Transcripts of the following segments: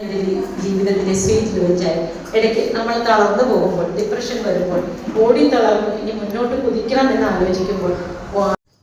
ജീവിതത്തിലെ സ്വീറ്റ് വെച്ചാൽ ഇടയ്ക്ക് നമ്മൾ തളർന്നു പോകുമ്പോൾ ഡിപ്രഷൻ വരുമ്പോൾ ഓടി തളർന്ന് ഇനി മുന്നോട്ട് കുതിക്കണം എന്ന് ആലോചിക്കുമ്പോൾ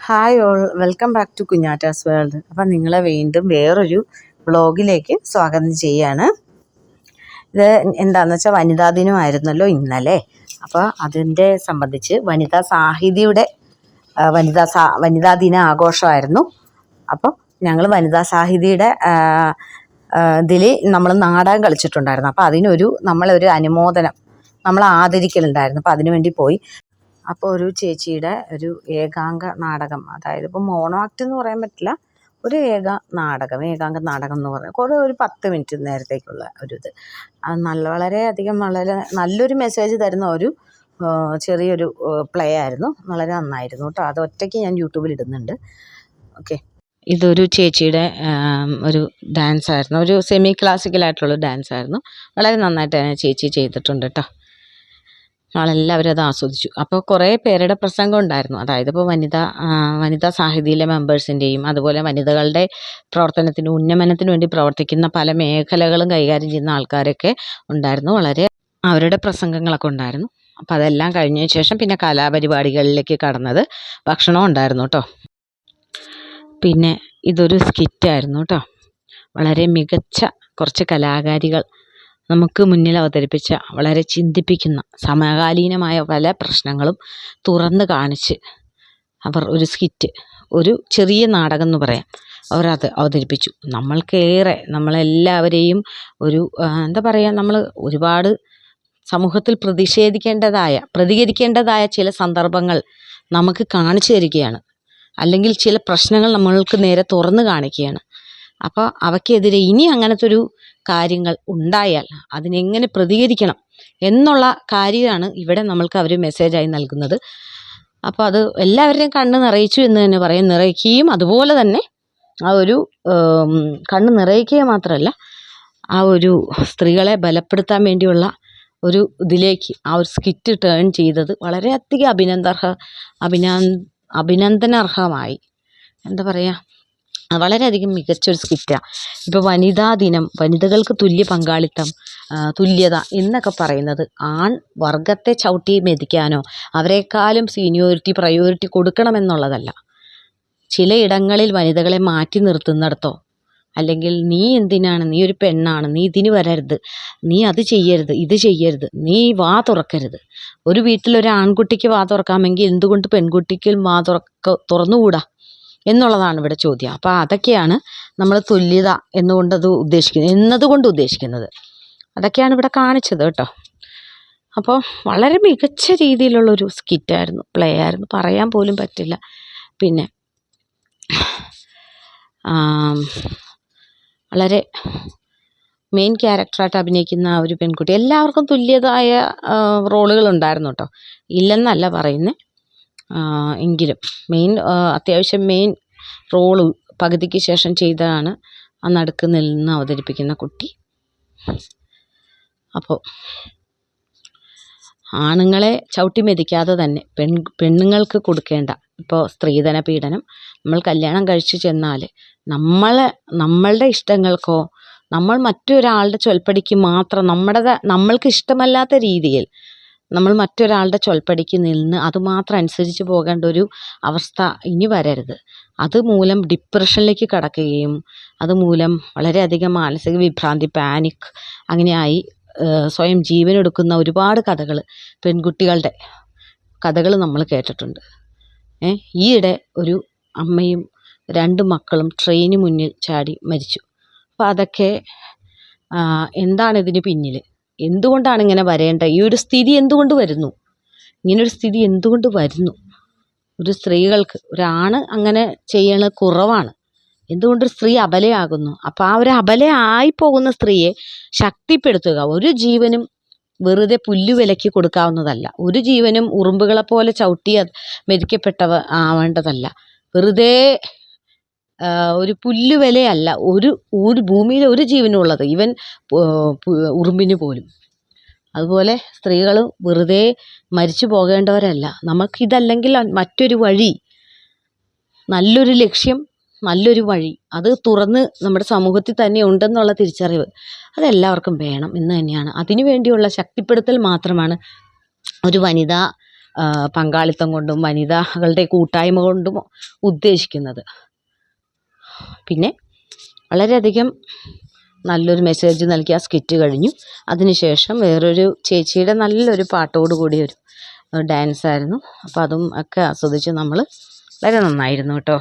hi all welcome back to കുഞ്ഞാറ്റാസ് world അപ്പം നിങ്ങളെ വീണ്ടും വേറൊരു വ്ളോഗിലേക്ക് സ്വാഗതം ചെയ്യാണ്. ഇത് എന്താണെന്ന് വെച്ചാൽ വനിതാ ദിനമായിരുന്നല്ലോ ഇന്നലെ. അപ്പോൾ അതിന്റെ സംബന്ധിച്ച് വനിതാ സാഹിതിയുടെ വനിതാ സാ വനിതാ ദിന ആഘോഷമായിരുന്നു അപ്പോൾ ഞങ്ങൾ വനിതാ സാഹിതിയുടെ ഇതിൽ നമ്മൾ നാടകം കളിച്ചിട്ടുണ്ടായിരുന്നു. അപ്പോൾ അതിനൊരു നമ്മളൊരു അനുമോദനം നമ്മൾ ആദരിക്കലുണ്ടായിരുന്നു. അപ്പോൾ അതിനു വേണ്ടി പോയി. അപ്പോൾ ഒരു ചേച്ചിയുടെ ഒരു ഏകാംഗ നാടകം അതായത് ഇപ്പോൾ മോണോ ആക്ട് എന്ന് പറയാൻ പറ്റില്ല ഒരു ഏക നാടകം ഏകാംഗ നാടകം എന്ന് പറയുന്നത് കുറേ ഒരു പത്ത് മിനിറ്റ് നേരത്തേക്കുള്ള ഒരു ഇത്. നല്ല വളരെയധികം വളരെ നല്ലൊരു മെസ്സേജ് തരുന്ന ഒരു ചെറിയൊരു പ്ലേ ആയിരുന്നു. വളരെ നന്നായിരുന്നു കേട്ടോ. അത് ഒറ്റയ്ക്ക് ഞാൻ യൂട്യൂബിൽ ഇടുന്നുണ്ട്. ഓക്കെ. ഇതൊരു ചേച്ചിയുടെ ഒരു ഡാൻസ് ആയിരുന്നു ഒരു സെമി ക്ലാസിക്കൽ ആയിട്ടുള്ള ഡാൻസ് ആയിരുന്നു വളരെ നന്നായിട്ട് തന്നെ ചേച്ചി ചെയ്തിട്ടുണ്ട് കേട്ടോ നമ്മളെല്ലാവരും അത് ആസ്വദിച്ചു. അപ്പോൾ കുറേ പേരുടെ പ്രസംഗം ഉണ്ടായിരുന്നു. അതായത് ഇപ്പോൾ വനിതാ വനിതാ സാഹിതിയിലെ മെമ്പേഴ്സിന്റെയും അതുപോലെ വനിതകളുടെ പ്രവർത്തനത്തിന് ഉന്നമനത്തിന് വേണ്ടി പ്രവർത്തിക്കുന്ന പല മേഖലകളും കൈകാര്യം ചെയ്യുന്ന ആൾക്കാരൊക്കെ ഉണ്ടായിരുന്നു. വളരെ അവരുടെ പ്രസംഗങ്ങളൊക്കെ ഉണ്ടായിരുന്നു. അപ്പോൾ അതെല്ലാം കഴിഞ്ഞതിന് ശേഷം പിന്നെ കലാപരിപാടികളിലേക്ക് കടന്നത് ഭക്ഷണം ഉണ്ടായിരുന്നു കേട്ടോ പിന്നെ ഇതൊരു സ്കിറ്റായിരുന്നു കേട്ടോ വളരെ മികച്ച കുറച്ച് കലാകാരികൾ നമുക്ക് മുന്നിൽ അവതരിപ്പിച്ച വളരെ ചിന്തിപ്പിക്കുന്ന സമകാലീനമായ പല പ്രശ്നങ്ങളും തുറന്ന് കാണിച്ച് അവർ ഒരു സ്കിറ്റ് ഒരു ചെറിയ നാടകം എന്ന് പറയാം അവരത് അവതരിപ്പിച്ചു. നമ്മൾക്കേറെ നമ്മളെല്ലാവരെയും ഒരു എന്താ പറയുക നമ്മൾ ഒരുപാട് സമൂഹത്തിൽ പ്രതിഷേധിക്കേണ്ടതായ പ്രതികരിക്കേണ്ടതായ ചില സന്ദർഭങ്ങൾ നമുക്ക് കാണിച്ചു തരികയാണ്. അല്ലെങ്കിൽ ചില പ്രശ്നങ്ങൾ നമ്മൾക്ക് നേരെ തുറന്നു കാണിക്കുകയാണ്. അപ്പോൾ അവയ്ക്കെതിരെ ഇനി അങ്ങനത്തെ ഒരു കാര്യങ്ങൾ ഉണ്ടായാൽ അതിനെങ്ങനെ പ്രതികരിക്കണം എന്നുള്ള കാര്യമാണ് ഇവിടെ നമ്മൾക്ക് അവർ മെസ്സേജായി നൽകുന്നത്. അപ്പോൾ അത് എല്ലാവരുടെയും കണ്ണ് നിറയിച്ചു എന്ന് തന്നെ പറയും. നിറയ്ക്കുകയും അതുപോലെ തന്നെ ആ ഒരു കണ്ണ് നിറയിക്കുക മാത്രമല്ല ആ ഒരു സ്ത്രീകളെ ബലപ്പെടുത്താൻ വേണ്ടിയുള്ള ഒരു ഇതിലേക്ക് ആ ഒരു സ്കിറ്റ് ടേൺ ചെയ്തത് വളരെയധികം അഭിനന്ദർഹ അഭിന അഭിനന്ദനാർഹമായി. എന്താ പറയുക വളരെയധികം മികച്ചൊരു സ്കിറ്റാണ് ഇപ്പോൾ വനിതാ ദിനം വനിതകൾക്ക് തുല്യ പങ്കാളിത്തം തുല്യത എന്നൊക്കെ പറയുന്നത് ആൺ വർഗത്തെ ചവിട്ടി മെതിക്കാനോ അവരെക്കാളും സീനിയോറിറ്റി പ്രയോറിറ്റി കൊടുക്കണമെന്നുള്ളതല്ല. ചിലയിടങ്ങളിൽ വനിതകളെ മാറ്റി നിർത്തുന്നിടത്തോ അല്ലെങ്കിൽ നീ എന്തിനാണ്? നീ ഒരു പെണ്ണാണ്. നീ ഇതിന് വരരുത്. നീ അത് ചെയ്യരുത്. ഇത് ചെയ്യരുത്. നീ വാ തുറക്കരുത്. ഒരു വീട്ടിൽ ഒരു ആൺകുട്ടിക്ക് വാ തുറക്കാമെങ്കിൽ എന്തുകൊണ്ട് പെൺകുട്ടിക്ക് വാ തുറക്ക തുറന്നുകൂടാ? എന്നുള്ളതാണ് ഇവിടെ ചോദ്യം. അപ്പോൾ അതൊക്കെയാണ് നമ്മൾ തുല്യത എന്നുകൊണ്ട് അത് ഉദ്ദേശിക്കുന്നത്. എന്നതുകൊണ്ട് ഉദ്ദേശിക്കുന്നത്. അതൊക്കെയാണ് ഇവിടെ കാണിച്ചത് കേട്ടോ. അപ്പോൾ വളരെ മികച്ച രീതിയിലുള്ളൊരു സ്കിറ്റായിരുന്നു. പ്ലേ ആയിരുന്നു. പറയാൻ പോലും പറ്റില്ല. പിന്നെ വളരെ മെയിൻ ക്യാരക്ടറായിട്ട് അഭിനയിക്കുന്ന ആ ഒരു പെൺകുട്ടി. എല്ലാവർക്കും തുല്യതായ റോളുകൾ ഉണ്ടായിരുന്നു കേട്ടോ ഇല്ലെന്നല്ല പറയുന്നത് എങ്കിലും മെയിൻ അത്യാവശ്യം മെയിൻ റോൾ പകുതിക്ക് ശേഷം ചെയ്തതാണ് ആ നടുക്ക് നിന്ന് അവതരിപ്പിക്കുന്ന കുട്ടി. അപ്പോൾ ആണുങ്ങളെ ചവിട്ടി മെതിക്കാതെ തന്നെ പെൺ പെണ്ണുങ്ങൾക്ക് കൊടുക്കേണ്ട ഇപ്പോൾ സ്ത്രീധന പീഡനം നമ്മൾ കല്യാണം കഴിച്ചു ചെന്നാൽ നമ്മളെ നമ്മളുടെ ഇഷ്ടങ്ങൾക്കോ നമ്മൾ മറ്റൊരാളുടെ ചൊൽപ്പടിക്ക് മാത്രം നമ്മുടെ നമ്മൾക്ക് ഇഷ്ടമല്ലാത്ത രീതിയിൽ നമ്മൾ മറ്റൊരാളുടെ ചൊൽപ്പടിക്ക് നിന്ന് അതുമാത്രം അനുസരിച്ച് പോകേണ്ട ഒരു അവസ്ഥ ഇനി വരരുത്. അതുമൂലം ഡിപ്രഷനിലേക്ക് കടക്കുകയും അതുമൂലം വളരെയധികം മാനസിക വിഭ്രാന്തി പാനിക് അങ്ങനെയായി സ്വയം ജീവനെടുക്കുന്ന ഒരുപാട് കഥകൾ പെൺകുട്ടികളുടെ കഥകൾ നമ്മൾ കേട്ടിട്ടുണ്ട്. ഈയിടെ ഒരു അമ്മയും രണ്ട് മക്കളും ട്രെയിന് മുന്നിൽ ചാടി മരിച്ചു. അപ്പം അതൊക്കെ ആ, എന്താണ് ഇതിന് പിന്നിൽ? എന്തുകൊണ്ടാണ് ഇങ്ങനെ വരേണ്ട? ഈ ഒരു സ്ഥിതി എന്തുകൊണ്ട് വരുന്നു? ഇങ്ങനൊരു സ്ഥിതി എന്തുകൊണ്ട് വരുന്നു? ഒരു സ്ത്രീകൾക്ക് ഒരാണ് അങ്ങനെ ചെയ്യണത് കുറവാണ്. എന്തുകൊണ്ട് സ്ത്രീ അബലയാകുന്നു? അപ്പോൾ ആ ഒരു അബലയായി പോകുന്ന സ്ത്രീയെ ശക്തിപ്പെടുത്തുക. ഒരു ജീവനും വെറുതെ പുല്ല് വിലക്കി കൊടുക്കാവുന്നതല്ല. ഒരു ജീവനും ഉറുമ്പുകളെ പോലെ ചവിട്ടി മെതിക്കപ്പെട്ടവ ആവേണ്ടതല്ല. വെറുതെ ഒരു പുല്ല് വിലയല്ല. ഒരു ഒരു ഭൂമിയിൽ ഒരു ജീവനും ഉള്ളത് ഈവൻ ഉറുമ്പിന് പോലും. അതുപോലെ സ്ത്രീകൾ വെറുതെ മരിച്ചു പോകേണ്ടവരല്ല. നമുക്കിതല്ലെങ്കിൽ മറ്റൊരു വഴി നല്ലൊരു ലക്ഷ്യം നല്ലൊരു വഴി. അത് തുറന്ന് നമ്മുടെ സമൂഹത്തിൽ തന്നെ ഉണ്ടെന്നുള്ള തിരിച്ചറിവ്. അതെല്ലാവർക്കും വേണം എന്ന് തന്നെയാണ്. അതിനു വേണ്ടിയുള്ള ശക്തിപ്പെടുത്തൽ മാത്രമാണ് ഒരു വനിതാ പങ്കാളിത്തം കൊണ്ടും വനിതകളുടെ കൂട്ടായ്മ കൊണ്ടും ഉദ്ദേശിക്കുന്നത്. പിന്നെ വളരെയധികം നല്ലൊരു മെസ്സേജ് നൽകി ആ സ്കിറ്റ് കഴിഞ്ഞു. അതിനുശേഷം വേറൊരു ചേച്ചിയുടെ നല്ലൊരു പാട്ടോട് കൂടി ഒരു ഡാൻസായിരുന്നു. അപ്പോൾ അതും ഒക്കെ ആസ്വദിച്ച് നമ്മൾ വളരെ നന്നായിരുന്നു കേട്ടോ.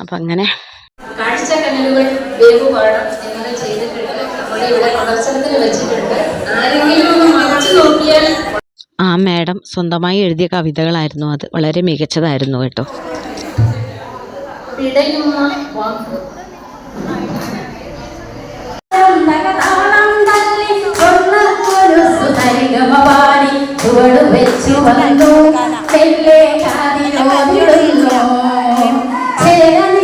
അപ്പം അങ്ങനെ. കാഴ്ച കനലുകൾ വേവുപാടം എന്നിവ ചെയ്തിട്ടുണ്ട്. നമ്മുടെ ഇവിടെ പ്രദർശനത്തിന് വെച്ചിട്ടുണ്ട്. ആരെങ്കിലും ഒന്ന് മറച്ചു നോക്കിയാൽ ആ മാഡം സ്വന്തമായി എഴുതിയ കവിതകളായിരുന്നു അത്. വളരെ മികച്ചതായിരുന്നു കേട്ടോ. വെച്ചു വന്നു. serán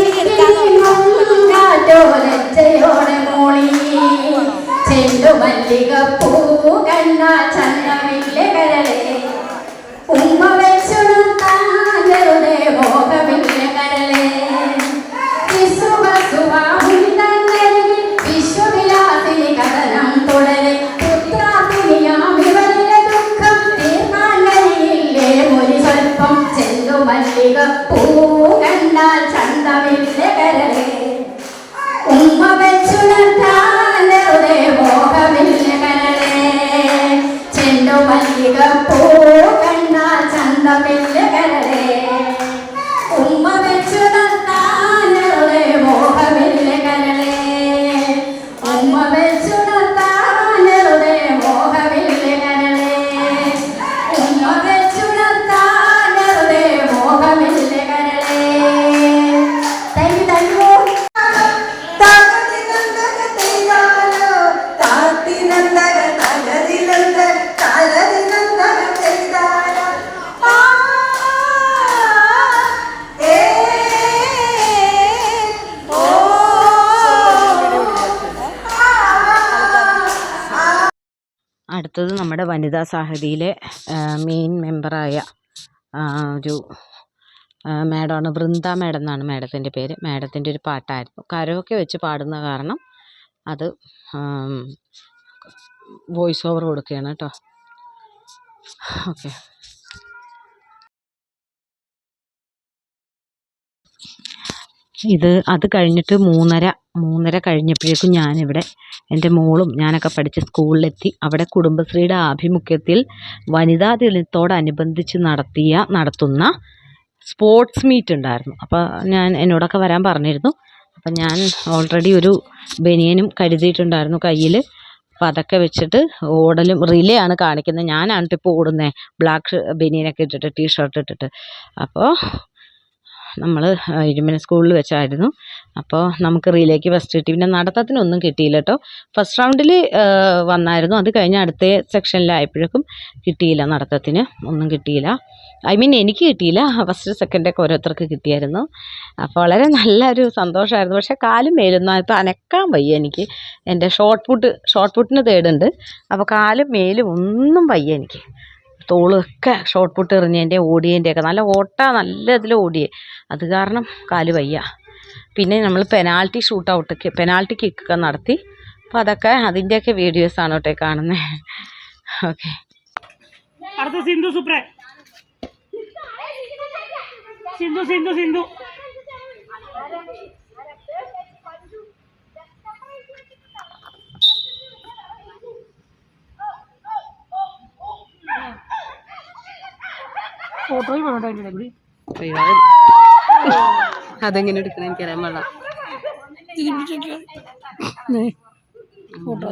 അടുത്തത് നമ്മുടെ വനിതാ സാഹിതിയിലെ മെയിൻ മെമ്പറായ ഒരു മാഡമാണ് വൃന്ദ മാഡം എന്നാണ് മാഡത്തിന്റെ പേര്. മാഡത്തിന്റെ ഒരു പാട്ടായിരുന്നു. കരോക്കെ വെച്ച് പാടുന്ന കാരണം അത് വോയിസ് ഓവർ കൊടുക്കുകയാണ് കേട്ടോ. ഓക്കെ. ഇത് അത് കഴിഞ്ഞിട്ട് മൂന്നര മൂന്നര കഴിഞ്ഞപ്പോഴേക്കും ഞാനിവിടെ എന്റെ മോളും ഞാനൊക്കെ പഠിച്ച സ്കൂളിലെത്തി. അവിടെ കുടുംബശ്രീയുടെ ആഭിമുഖ്യത്തിൽ വനിതാ ദിനത്തോടനുബന്ധിച്ച് നടത്തിയ നടത്തുന്ന സ്പോർട്സ് മീറ്റ് ഉണ്ടായിരുന്നു. അപ്പോൾ ഞാൻ എന്നോടൊക്കെ വരാൻ പറഞ്ഞിരുന്നു. അപ്പം ഞാൻ ഓൾറെഡി ഒരു ബനിയനും കരുതിയിട്ടുണ്ടായിരുന്നു കയ്യിൽ അപ്പം അതൊക്കെ വെച്ചിട്ട് ഓടലും റിലേ ആണ് കാണിക്കുന്നത്. ഞാനാണ് ഇപ്പോൾ ഓടുന്നത് ബ്ലാക്ക് ബനിയനൊക്കെ ഇട്ടിട്ട് ടീ ഷർട്ട് ഇട്ടിട്ട്. അപ്പോൾ നമ്മൾ ഇരുമന സ്കൂളിൽ വെച്ചായിരുന്നു. അപ്പോൾ നമുക്ക് റീലേക്ക് ഫസ്റ്റ് കിട്ടി. പിന്നെ നടത്തത്തിനൊന്നും കിട്ടിയില്ല കേട്ടോ ഫസ്റ്റ് റൗണ്ടിൽ വന്നായിരുന്നു. അത് കഴിഞ്ഞ് അടുത്ത സെക്ഷനിലായപ്പോഴേക്കും കിട്ടിയില്ല നടത്തത്തിന്. ഒന്നും കിട്ടിയില്ല. ഐ മീൻ എനിക്ക് കിട്ടിയില്ല. ഫസ്റ്റ് സെക്കൻഡൊക്കെ ഓരോരുത്തർക്ക് കിട്ടിയായിരുന്നു. അപ്പോൾ വളരെ നല്ലൊരു സന്തോഷമായിരുന്നു പക്ഷേ കാലും മേലൊന്നും ഇപ്പോൾ അനക്കാൻ വയ്യ എനിക്ക്. എന്റെ ഷോർട്ട് പുട്ട് ഷോർട്ട് പുട്ടിന് തേടുണ്ട്. അപ്പോൾ കാലും മേലും ഒന്നും വയ്യ എനിക്ക്. തോളൊക്കെ ഷോർട്ട് പുട്ട് എറിഞ്ഞതിന്റെ ഓടിയതിന്റെയൊക്കെ നല്ല ഓട്ട നല്ല ഇതിൽ ഓടിയേ. അത് കാരണം കാൽ വയ്യ. പിന്നെ നമ്മൾ പെനാൽറ്റി ഷൂട്ട് ഔട്ട് പെനാൽറ്റി കിക്കൊക്കെ നടത്തി. അപ്പോൾ അതൊക്കെ അതിന്റെയൊക്കെ വീഡിയോസാണ് കേട്ടോ കാണുന്നത് ഓക്കെ അടുത്ത സിന്ധു സുപ്രേ. സിന്ധു സിന്ധു സിന്ധു. ഫോട്ടോയും വേണ്ട അതിന്റെ കൂടി അതെങ്ങനെ എടുക്കണം എനിക്കറിയാൻ പാടില്ല. ഫോട്ടോ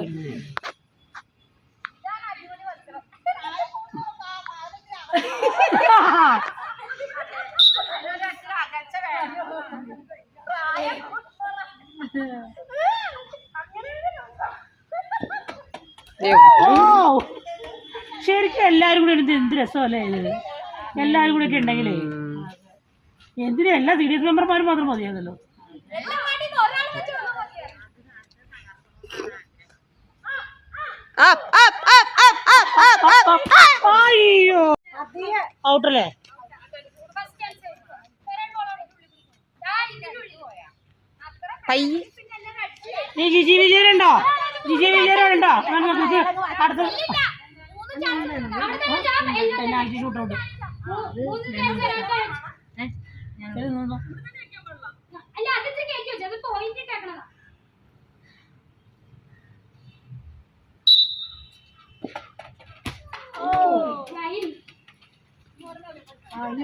ശരിക്കും എല്ലാരും കൂടെ എടുത്ത് എന്ത് രസമല്ലേ എല്ലാരും കൂടെ ഒക്കെ ഉണ്ടെങ്കിലേ. എന്തിനാ എല്ലാ സി ഡി എസ് മെമ്പർമാരും മാത്രം മതിയാണല്ലോ ഔട്ടല്ലേ? നീ ജിജി വിജയനുണ്ടോ? ജിജി വിജയനുണ്ടോ? അടുത്ത പെനാൽറ്റി ഷൂട്ടൗട്ട്. അത്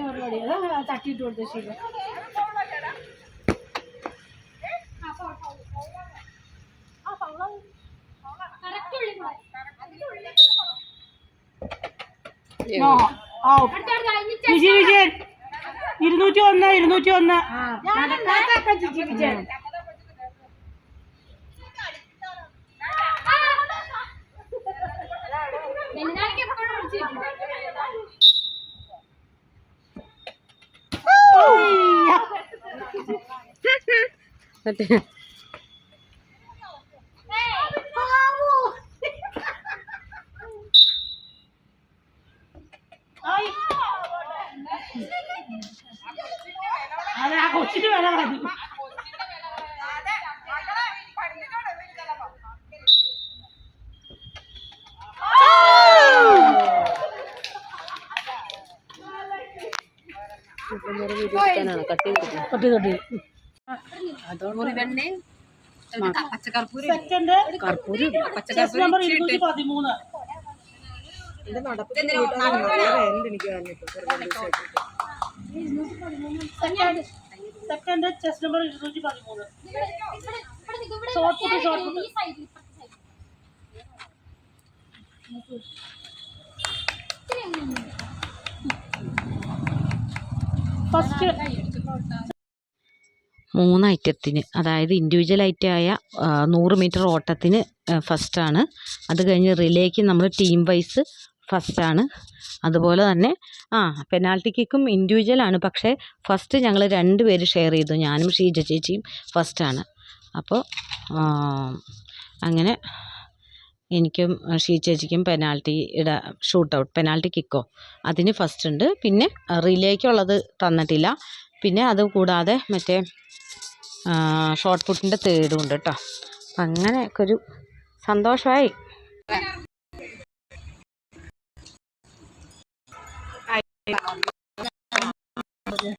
തട്ടിയിട്ട് കൊടുത്ത ശരി കറക്റ്റ് ഉള്ളിൽ വിജയ് വിജയൻ ഇരുന്നൂറ്റി ഒന്ന് ഇരുന്നൂറ്റി ഒന്ന് പെരുന്നാളിക്ക് എപ്പോഴും വിളിച്ചിരിക്കും. അതെ ആ കൊച്ചിന് വില മതി കട്ടി കട്ടി സെക്കൻഡ് ചെസ് നമ്പർ ഇരുന്നൂറ്റി എനിക്ക് സെക്കൻഡ് സെക്കൻഡ് ചെസ് നമ്പർ ഇരുന്നൂറ്റി പതിമൂന്ന്. ഷോർട്ട് ഈ സൈഡിൽ ഇപ്പുറത്തെ ഫസ്റ്റ് മൂന്ന് ഐറ്റത്തിന് അതായത് ഇൻഡിവിജ്വൽ ആയ നൂറ് മീറ്റർ ഓട്ടത്തിന് ഫസ്റ്റാണ് അത് കഴിഞ്ഞ് റിലേക്ക് നമ്മൾ ടീം വൈസ് ഫസ്റ്റാണ് അതുപോലെ തന്നെ ആ പെനാൽറ്റി കിക്കും ഇൻഡിവിജ്വലാണ് പക്ഷേ ഫസ്റ്റ് ഞങ്ങൾ രണ്ട് പേര് ഷെയർ ചെയ്തു. ഞാനും ഷീജ ചേച്ചിയും ഫസ്റ്റാണ് അപ്പോൾ അങ്ങനെ എനിക്കും ഷീ ചേച്ചിക്കും പെനാൽറ്റിയുടെ ഷൂട്ട് ഔട്ട് പെനാൽറ്റി കിക്കോ അതിന് ഫസ്റ്റ് ഉണ്ട്. പിന്നെ റിലേക്കുള്ളത് തന്നിട്ടില്ല. പിന്നെ അത് കൂടാതെ മറ്റേ ഷോർട്ട് പുട്ടിന്റെ തേർഡും ഉണ്ട് കേട്ടോ അങ്ങനെയൊക്കെ ഒരു സന്തോഷമായി. 我在直播间等你